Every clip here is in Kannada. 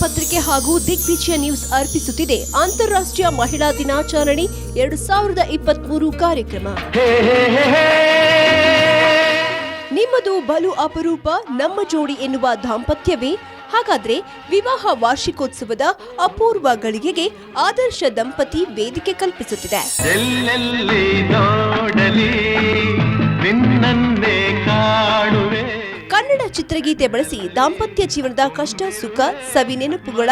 ಪತ್ರಿಕೆ ಹಾಗೂ ದಿಗ್ವಿಜಯ ನ್ಯೂಸ್ ಅರ್ಪಿಸುತ್ತಿದೆ. ಅಂತಾರಾಷ್ಟ್ರೀಯ ಮಹಿಳಾ ದಿನಾಚರಣೆ ಎರಡು ಸಾವಿರದ ಇಪ್ಪತ್ಮೂರು ಕಾರ್ಯಕ್ರಮ. ನಿಮ್ಮದು ಬಲು ಅಪರೂಪ ನಮ್ಮ ಜೋಡಿ ಎನ್ನುವ ದಾಂಪತ್ಯವೇ? ಹಾಗಾದ್ರೆ ವಿವಾಹ ವಾರ್ಷಿಕೋತ್ಸವದ ಅಪೂರ್ವ ಗಳಿಗೆಗೆ ಆದರ್ಶ ದಂಪತಿ ವೇದಿಕೆ ಕಲ್ಪಿಸುತ್ತಿದೆ. ಕನ್ನಡ ಚಿತ್ರಗೀತೆ ಬಳಸಿ ದಾಂಪತ್ಯ ಜೀವನದ ಕಷ್ಟ ಸುಖ ಸವಿ ನೆನಪುಗಳ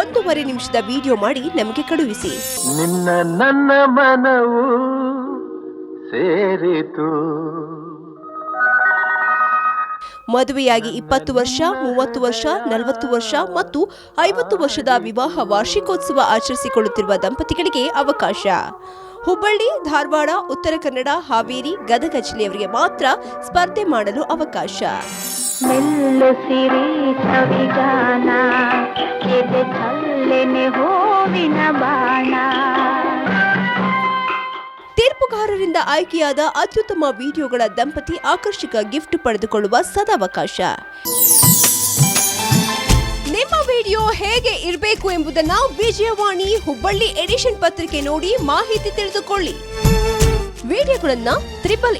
ಒಂದೂವರೆ ನಿಮಿಷದ ವಿಡಿಯೋ ಮಾಡಿ ನಮಗೆ ಕಳುಹಿಸಿ. ನಿನ್ನ ನನ್ನ ಮನವು ಸೇರಿತು. ಮದುವೆಯಾಗಿ ಇಪ್ಪತ್ತು ವರ್ಷ ಮೂವತ್ತು ವರ್ಷ ನಲವತ್ತು ವರ್ಷ ಮತ್ತು ಐವತ್ತು ವರ್ಷದ ವಿವಾಹ ವಾರ್ಷಿಕೋತ್ಸವ ಆಚರಿಸಿಕೊಳ್ಳುತ್ತಿರುವ ದಂಪತಿಗಳಿಗೆ ಅವಕಾಶ. ಹುಬ್ಬಳ್ಳಿ ಧಾರವಾಡ ಉತ್ತರ ಕನ್ನಡ ಹಾವೇರಿ ಗದಗ ಜಿಲ್ಲೆಯವರಿಗೆ ಮಾತ್ರ ಸ್ಪರ್ಧೆ ಮಾಡಲು ಅವಕಾಶ. ಮೆಲ್ಲು ಸಿರಿ ಸವಿಗಾನ ಎದೆ ಚಲ್ಲೆನೆ ಹೂವಿನ ಬಾಣ. ತೀರ್ಪುಗಾರರಿಂದ ಆಯ್ಕೆಯಾದ ಅತ್ಯುತ್ತಮ ವಿಡಿಯೋಗಳ ದಂಪತಿ ಆಕರ್ಷಕ ಗಿಫ್ಟ್ ಪಡೆದುಕೊಳ್ಳುವ ಸದಾವಕಾಶ. ನಿಮ್ಮ ವಿಡಿಯೋ ಹೇಗೆ ಇರಬೇಕು ಎಂಬುದನ್ನು ವಿಜಯವಾಣಿ ಹುಬ್ಬಳ್ಳಿ ಎಡಿಷನ್ ಪತ್ರಿಕೆ ನೋಡಿ ಮಾಹಿತಿ ತಿಳಿದುಕೊಳ್ಳಿ. ವಿಡಿಯೋಗಳನ್ನು ತ್ರಿಬಲ್